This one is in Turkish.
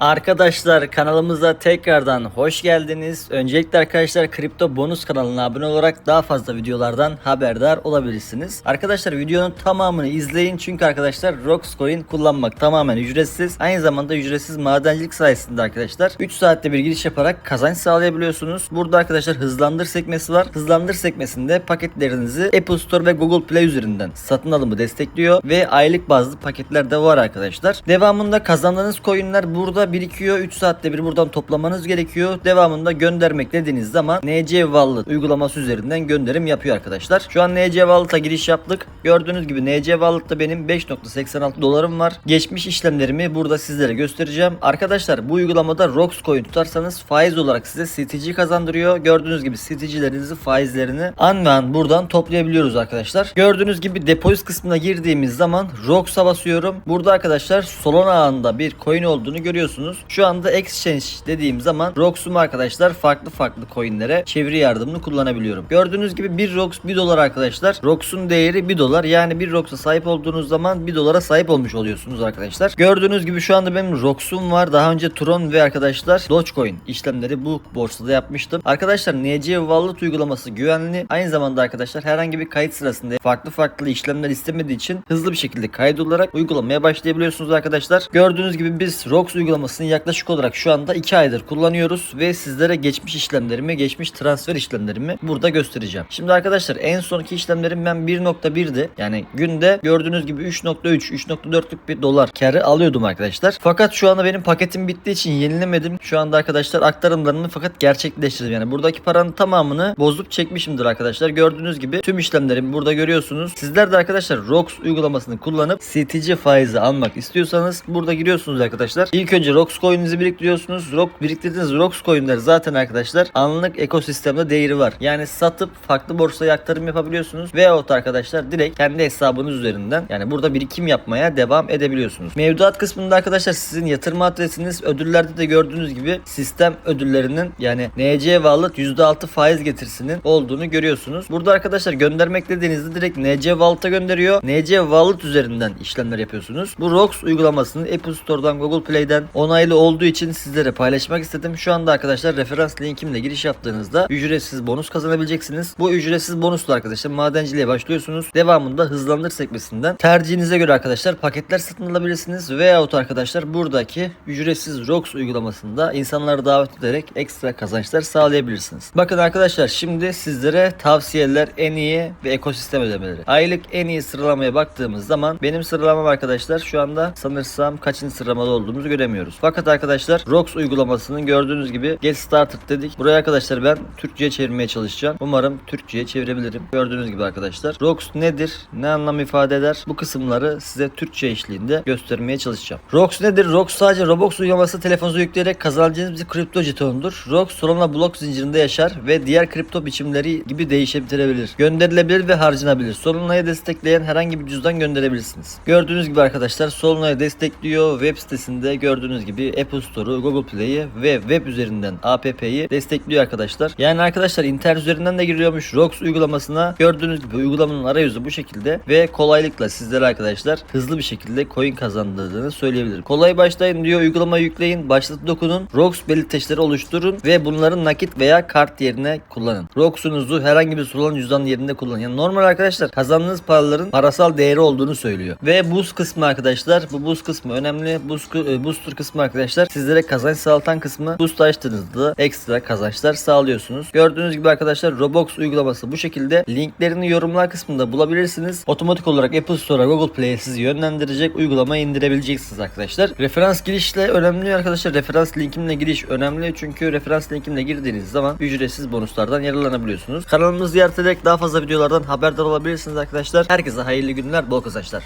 Arkadaşlar kanalımıza tekrardan hoş geldiniz. Öncelikle arkadaşlar kripto bonus kanalına abone olarak daha fazla videolardan haberdar olabilirsiniz. Arkadaşlar videonun tamamını izleyin çünkü arkadaşlar Rox Coin kullanmak tamamen ücretsiz. Aynı zamanda ücretsiz madencilik sayesinde arkadaşlar 3 saatte bir giriş yaparak kazanç sağlayabiliyorsunuz. Burada arkadaşlar hızlandır sekmesi var. Hızlandır sekmesinde paketlerinizi Apple Store ve Google Play üzerinden satın alımı destekliyor ve aylık bazlı paketler de var arkadaşlar. Devamında kazandığınız coinler burada birikiyor. 3 saatte bir buradan toplamanız gerekiyor. Devamında göndermek dediğiniz zaman NC Wallet uygulaması üzerinden gönderim yapıyor arkadaşlar. Şu an NC Wallet'a giriş yaptık. Gördüğünüz gibi NC Wallet'ta benim 5.86 dolarım var. Geçmiş işlemlerimi burada sizlere göstereceğim. Arkadaşlar bu uygulamada Rox Coin tutarsanız faiz olarak size CTG kazandırıyor. Gördüğünüz gibi CTG'lerinizi faizlerini an ve an buradan toplayabiliyoruz arkadaşlar. Gördüğünüz gibi depozit kısmına girdiğimiz zaman Rox'a basıyorum. Burada arkadaşlar Solana ağında bir coin olduğunu görüyorsunuz. Şu anda exchange dediğim zaman Rox'umu arkadaşlar farklı farklı coinlere çeviri yardımını kullanabiliyorum. Gördüğünüz gibi bir Rox 1 dolar arkadaşlar. Rox'un değeri 1 dolar. Yani bir Rox'a sahip olduğunuz zaman 1 dolara sahip olmuş oluyorsunuz arkadaşlar. Gördüğünüz gibi şu anda benim Rox'um var. Daha önce Tron ve arkadaşlar Dogecoin işlemleri bu borsada yapmıştım. Arkadaşlar NC Wallet uygulaması güvenli. Aynı zamanda arkadaşlar herhangi bir kayıt sırasında farklı farklı işlemler istemediği için hızlı bir şekilde kaydolarak uygulamaya başlayabiliyorsunuz arkadaşlar. Gördüğünüz gibi biz Rox uygulamasını yaklaşık olarak şu anda 2 aydır kullanıyoruz ve sizlere geçmiş işlemlerimi, geçmiş transfer işlemlerimi burada göstereceğim. Şimdi arkadaşlar en sonki işlemlerim ben 1.1'di. Yani günde gördüğünüz gibi 3.3, 3.4'lük bir dolar karı alıyordum arkadaşlar. Fakat şu anda benim paketim bittiği için yenilemedim. Şu anda arkadaşlar aktarımlarını fakat gerçekleştirdim. Yani buradaki paranın tamamını bozup çekmişimdir arkadaşlar. Gördüğünüz gibi tüm işlemlerimi burada görüyorsunuz. Sizler de arkadaşlar Rox uygulamasını kullanıp CTC faizi almak istiyorsanız burada giriyorsunuz arkadaşlar. İlk önce Rox coin'inizi biriktiriyorsunuz. Rox biriktirdiğiniz Rox coin'ler zaten arkadaşlar anlık ekosistemde değeri var. Yani satıp farklı borsaya aktarım yapabiliyorsunuz. Veyahut arkadaşlar direkt kendi hesabınız üzerinden yani burada birikim yapmaya devam edebiliyorsunuz. Mevduat kısmında arkadaşlar sizin yatırım adresiniz ödüllerde de gördüğünüz gibi sistem ödüllerinin yani NC Wallet %6 faiz getirisinin olduğunu görüyorsunuz. Burada arkadaşlar göndermek dediğinizde direkt NC Wallet'a gönderiyor. NC Wallet üzerinden işlemler yapıyorsunuz. Bu Rox uygulamasını Apple Store'dan Google Play'den onaylı olduğu için sizlere paylaşmak istedim. Şu anda arkadaşlar referans linkimle giriş yaptığınızda ücretsiz bonus kazanabileceksiniz. Bu ücretsiz bonusla arkadaşlar madenciliğe başlıyorsunuz. Devamında hızlandır sekmesinden tercihinize göre arkadaşlar paketler satın alabilirsiniz. Veyahut arkadaşlar buradaki ücretsiz Rox uygulamasında insanları davet ederek ekstra kazançlar sağlayabilirsiniz. Bakın arkadaşlar şimdi sizlere tavsiyeler en iyi ve ekosistem ödemeleri. Aylık en iyi sıralamaya baktığımız zaman benim sıralamam arkadaşlar şu anda sanırsam kaçıncı sıralamada olduğumuzu göremiyoruz. Fakat arkadaşlar Rox uygulamasının gördüğünüz gibi Get Started dedik. Buraya arkadaşlar ben Türkçe'ye çevirmeye çalışacağım. Umarım Türkçe'ye çevirebilirim. Gördüğünüz gibi arkadaşlar. Rox nedir? Ne anlam ifade eder? Bu kısımları size Türkçe eşliğinde göstermeye çalışacağım. Rox nedir? Rox sadece Roblox uygulaması telefonunuza yükleyerek kazanacağınız bir kripto jetonudur. Rox Solana blok zincirinde yaşar ve diğer kripto biçimleri gibi değişebilir. Gönderilebilir ve harcanabilir. Solana'yı destekleyen herhangi bir cüzdan gönderebilirsiniz. Gördüğünüz gibi arkadaşlar Solana'yı destekliyor. Web sitesinde gördüğünüz gibi Apple Store'u, Google Play'i ve web üzerinden app'yi destekliyor arkadaşlar. Yani arkadaşlar internet üzerinden de giriyormuş Rox uygulamasına. Gördüğünüz gibi uygulamanın arayüzü bu şekilde ve kolaylıkla sizlere arkadaşlar hızlı bir şekilde coin kazandırdığını söyleyebilirim. Kolay başlayın diyor uygulamayı yükleyin, başlat dokunun, Rox belirteçleri oluşturun ve bunların nakit veya kart yerine kullanın. Rox'unuzu herhangi bir Solana cüzdan yerinde kullanın. Yani normal arkadaşlar kazandığınız paraların parasal değeri olduğunu söylüyor. Ve buz kısmı arkadaşlar bu buz kısmı önemli. Buz, e, booster kısmı arkadaşlar sizlere kazanç sağlatan kısmı boost açtığınızda ekstra kazançlar sağlıyorsunuz. Gördüğünüz gibi arkadaşlar Roblox uygulaması bu şekilde. Linklerini yorumlar kısmında bulabilirsiniz. Otomatik olarak Apple Store'a Google Play'e sizi yönlendirecek uygulamayı indirebileceksiniz arkadaşlar. Referans girişle önemli arkadaşlar. Referans linkimle giriş önemli çünkü referans linkimle girdiğiniz zaman ücretsiz bonuslardan yararlanabiliyorsunuz. Kanalımızı ziyaret ederek daha fazla videolardan haberdar olabilirsiniz arkadaşlar. Herkese hayırlı günler, bol kazançlar.